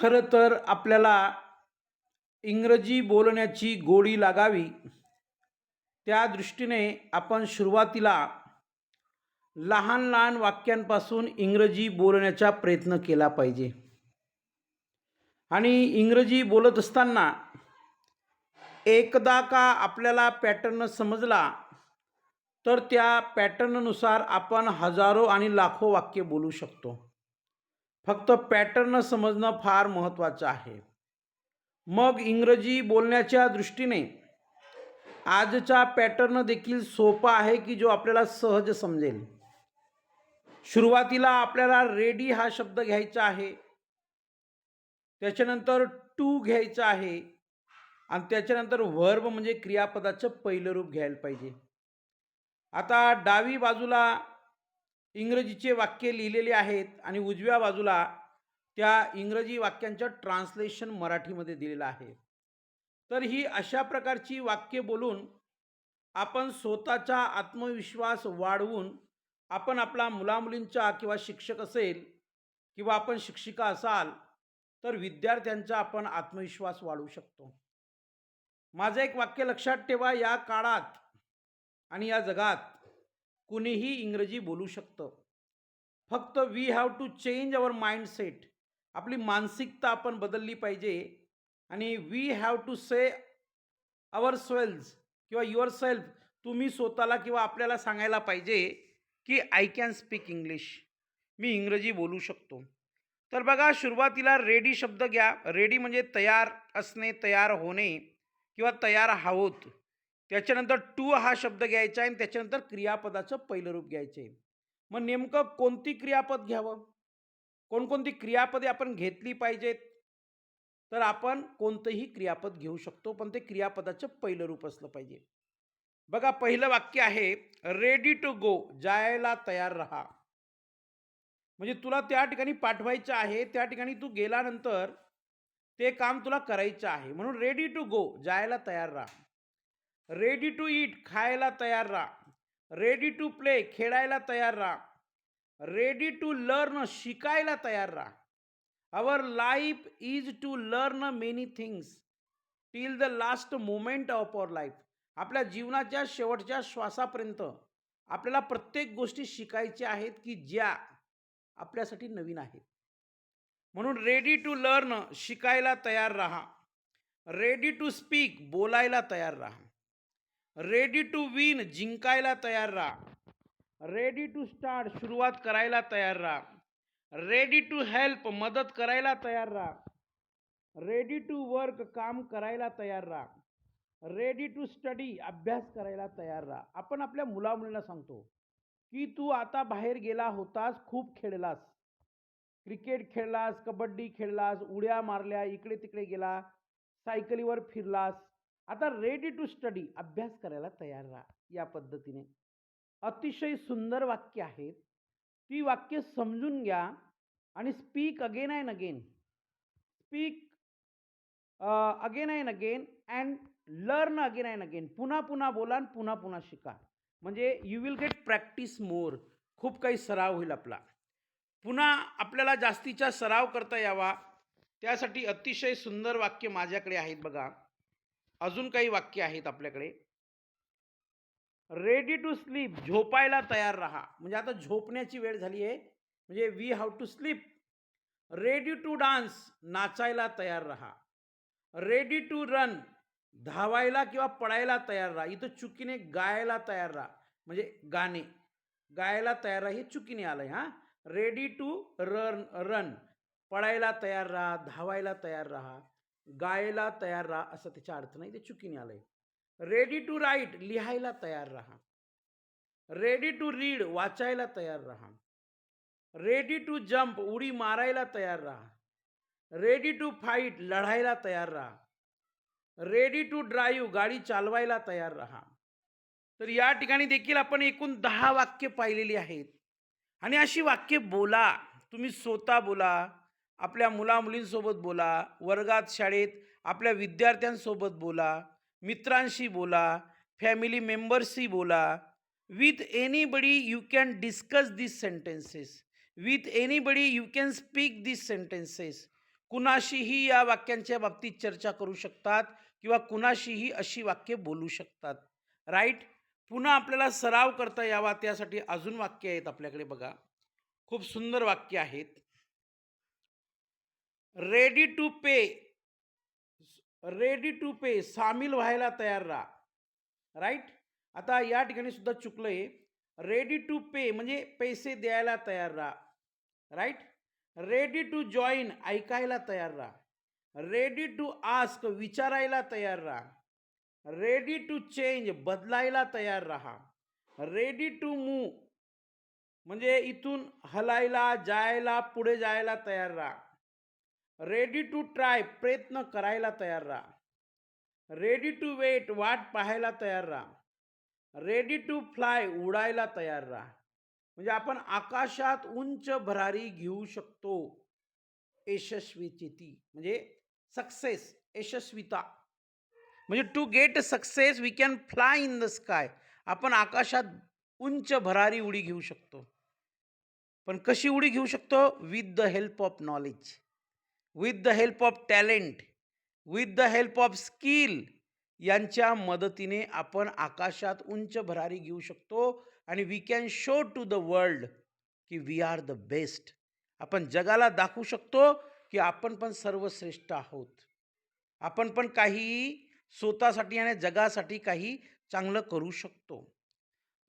खरं तर आपल्याला इंग्रजी बोलण्याची गोडी लागावी. त्या दृष्टीने आपण सुरुवातीला लहान लहान वाक्यांपासून इंग्रजी बोलण्याचा प्रयत्न केला पाहिजे. आणि इंग्रजी बोलत असताना एकदा का आपल्याला पॅटर्न समजला तर त्या पॅटर्ननुसार आपण हजारो आणि लाखो वाक्य बोलू शकतो. फक्त पॅटर्न समजणं फार महत्त्वाचं आहे. मग इंग्रजी बोलण्याच्या दृष्टीने आजचा पॅटर्न देखील सोपा आहे की जो आपल्याला सहज समजेल? सुरुवातीला आपल्याला रेडी हा शब्द घ्यायचा आहे. त्याच्यानंतर टू घ्यायचा आहे. आणि त्याच्यानंतर व्हर्ब म्हणजे क्रियापदाचं पहिलं रूप घ्यायला पाहिजे. आता डावी बाजूला इंग्रजीचे वाक्य लिहिलेले आहेत आणि उजव्या बाजूला त्या इंग्रजी वाक्यांचं ट्रान्सलेशन मराठीमध्ये दिलेलं आहे. तर ही अशा प्रकारची वाक्य बोलून आपण स्वतःचा आत्मविश्वास वाढवून आपण आपला मुलामुलींचा किंवा शिक्षक असेल किंवा आपण शिक्षिका असाल तर विद्यार्थ्यांचा आपण आत्मविश्वास वाढवू शकतो. माझं एक वाक्य लक्षात ठेवा या काळात आणि या जगात कुणीही इंग्रजी बोलू शकतं. फक्त we have to change our mindset आपली मानसिकता आपण बदलली पाहिजे. आणि we have to say our selves किंवा युअर सेल्फ तुम्ही स्वतःला किंवा आपल्याला सांगायला पाहिजे की आय कॅन स्पीक इंग्लिश मी इंग्रजी बोलू शकतो. तर बघा सुरुवातीला रेडी शब्द घ्या. रेडी म्हणजे तयार असणे तयार होणे किंवा तयार आहोत. त्याच्यानंतर टू हा शब्द घ्यायचा आहे आणि त्याच्यानंतर क्रियापदाचं पहिलं रूप घ्यायचं. आहे मग नेमकं कोणती क्रियापद घ्यावं? कोणकोणती क्रियापदे आपण घेतली पाहिजेत? तर आपण कोणतंही क्रियापद घेऊ शकतो पण ते क्रियापदाचं पहिलं रूप असलं पाहिजे. बघा पहिलं वाक्य आहे रेडी टू गो जायला तयार राहा. म्हणजे तुला त्या ठिकाणी पाठवायचं आहे त्या ठिकाणी तू गेल्यानंतर ते काम तुला करायचं आहे. म्हणून रेडी टू गो जायला तयार राहा. रेडी टू ईट खायला तयार राहा. रेडी टू प्ले खेळायला तयार राहा. रेडी टू लर्न शिकायला तयार राहा. Our life is to learn many things till the last moment of our life आपल्या जीवनाच्या शेवटच्या श्वासापर्यंत आपल्याला प्रत्येक गोष्टी शिकायच्या आहेत की ज्या आपल्यासाठी नवीन आहेत. म्हणून रेडी टू लर्न शिकायला तयार राहा. रेडी टू स्पीक बोलायला तयार राहा. रेडी टू विन जिंकायला तयार राहा. रेडी टू स्टार्ट सुरुवात करायला तयार राहा. रेडी टू हेल्प मदत करायला तयार राहा. रेडी टू वर्क काम करायला तयार राहा. रेडी टू स्टडी अभ्यास करायला तयार राहा. आपण आपल्या मुलामुलींना सांगतो की तू आता बाहेर गेला होतास खूप खेळलास. क्रिकेट खेळलास कबड्डी खेळलास उड्या मारल्या इकडे तिकडे गेला सायकलीवर फिरलास आता रेडी टू स्टडी अभ्यास करायला तयार राहा या पद्धतीने. अतिशय सुंदर वाक्य आहेत. ती वाक्य समजून घ्या आणि speak again and again speak again and again and learn again and again पुन्हा पुन्हा बोला आणि पुन्हा पुन्हा शिका. म्हणजे you will get practice more खूप काही सराव होईल आपला. पुन्हा आपल्याला जास्तीचा सराव करता यावा. त्यासाठी अतिशय सुंदर वाक्य माझ्याकडे आहेत बघा. अजून काही वाक्य आहेत आपल्याकडे. रेडी टू स्लीप झोपायला तयार राहा. म्हणजे आता झोपण्याची वेळ झाली आहे. म्हणजे we have to sleep ready to dance नाचायला तयार राहा. रेडी टू रन धावायला किंवा पळायला तयार राहा. इथं चुकीने गायला तयार राहा. म्हणजे गाणे. गायला तयार राहा हे चुकीने आलं आहे हां. रेडी टू रन रन पळायला तयार राहा धावायला तयार राहा. गायला तयार राहा असं त्याचा अर्थ नाही ते चुकीने आलं आहे रेडी टू राईट लिहायला तयार राहा. रेडी टू रीड वाचायला तयार राहा. रेडी टू जम्प उडी मारायला तयार राहा. रेडी टू फाईट लढायला तयार राहा. रेडी टू ड्राईव्ह गाडी चालवायला तयार राहा. तर या ठिकाणी देखील आपण एकूण दहा वाक्य पाहिलेली आहेत. आणि अशी वाक्य बोला. तुम्ही स्वतः बोला. आपल्या मुलामुलींसोबत बोला वर्गात शाळेत आपल्या विद्यार्थ्यांसोबत बोला मित्रांशी बोला फॅमिली मेंबर्सशी बोला. With anybody you can discuss this sentences with anybody you can speak this sentences कुणाशीही या वाक्यांच्या बाबतीत चर्चा करू शकतात किंवा कुणाशीही अशी वाक्ये बोलू शकतात. राईट पुन्हा आपल्याला सराव करता यावा त्यासाठी अजून वाक्य आहेत आपल्याकडे बघा. खूप सुंदर वाक्य आहेत. Ready to pay. Ready to pay. सामील व्हायला तयार राहा. राईट आता या ठिकाणी सुद्धा चुकलंय. रेडी टू पे म्हणजे पैसे द्यायला तयार राहा. राईट रेडी टू जॉईन ऐकायला तयार राहा. रेडी टू आस्क विचारायला तयार राहा. रेडी टू चेंज बदलायला तयार राहा. रेडी टू मूव म्हणजे इथून हलायला जायला पुढे जायला तयार राहा. रेडी टू ट्राय प्रयत्न करायला तयार राहा. रेडी टू वेट वाट पाहायला तयार राहा. रेडी टू फ्लाय उडायला तयार राहा. म्हणजे आपण आकाशात उंच भरारी घेऊ शकतो. यशस्वीची ती म्हणजे सक्सेस यशस्विता. म्हणजे to get success we can fly in the sky आपण आकाशात उंच भरारी उडी घेऊ शकतो. पण कशी उडी घेऊ शकतो? With the help of knowledge with the help of talent with the help of skill यांच्या मदतीने आपण आकाशात उंच भरारी घेऊ शकतो आणि we can show to the world की वी आर द बेस्ट आपण जगाला दाखवू शकतो की आपण पण सर्वश्रेष्ठ आहोत. आपण पण काही स्वतःसाठी आणि जगासाठी काही चांगलं करू शकतो.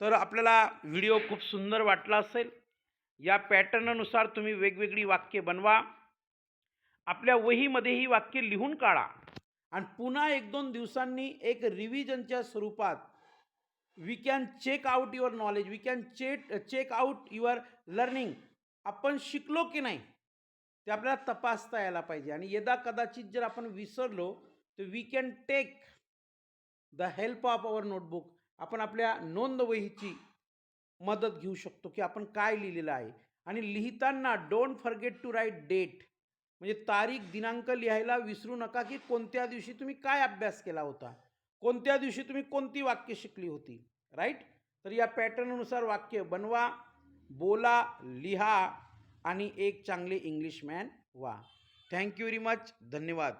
तर आपल्याला व्हिडिओ खूप सुंदर वाटला असेल. या पॅटर्ननुसार तुम्ही वेगवेगळी वाक्य बनवा. आपल्या वहीमध्ये ही वाक्य लिहून काढा. आणि पुन्हा एक दोन दिवसांनी एक रिव्हिजनच्या स्वरूपात we can check out your knowledge we can check check out your learning आपण शिकलो की नाही ते आपल्याला तपासता यायला पाहिजे. आणि यदा कदाचित जर आपण विसरलो तर we can take the help of our notebook आपण आपल्या नोंदवहीची मदत घेऊ शकतो की आपण काय लिहिलेलं आहे. आणि लिहिताना don't forget to write date म्हणजे तारीख दिनांक लिहायला विसरू नका की कोणत्या दिवशी तुम्ही काय अभ्यास केला होता. कोणत्या दिवशी तुम्ही कोणती वाक्य शिकली होती. राईट तर या पॅटर्ननुसार वाक्य बनवा बोला लिहा आणि एक चांगले इंग्लिशमॅन व्हा. थँक्यू व्हेरी मच धन्यवाद.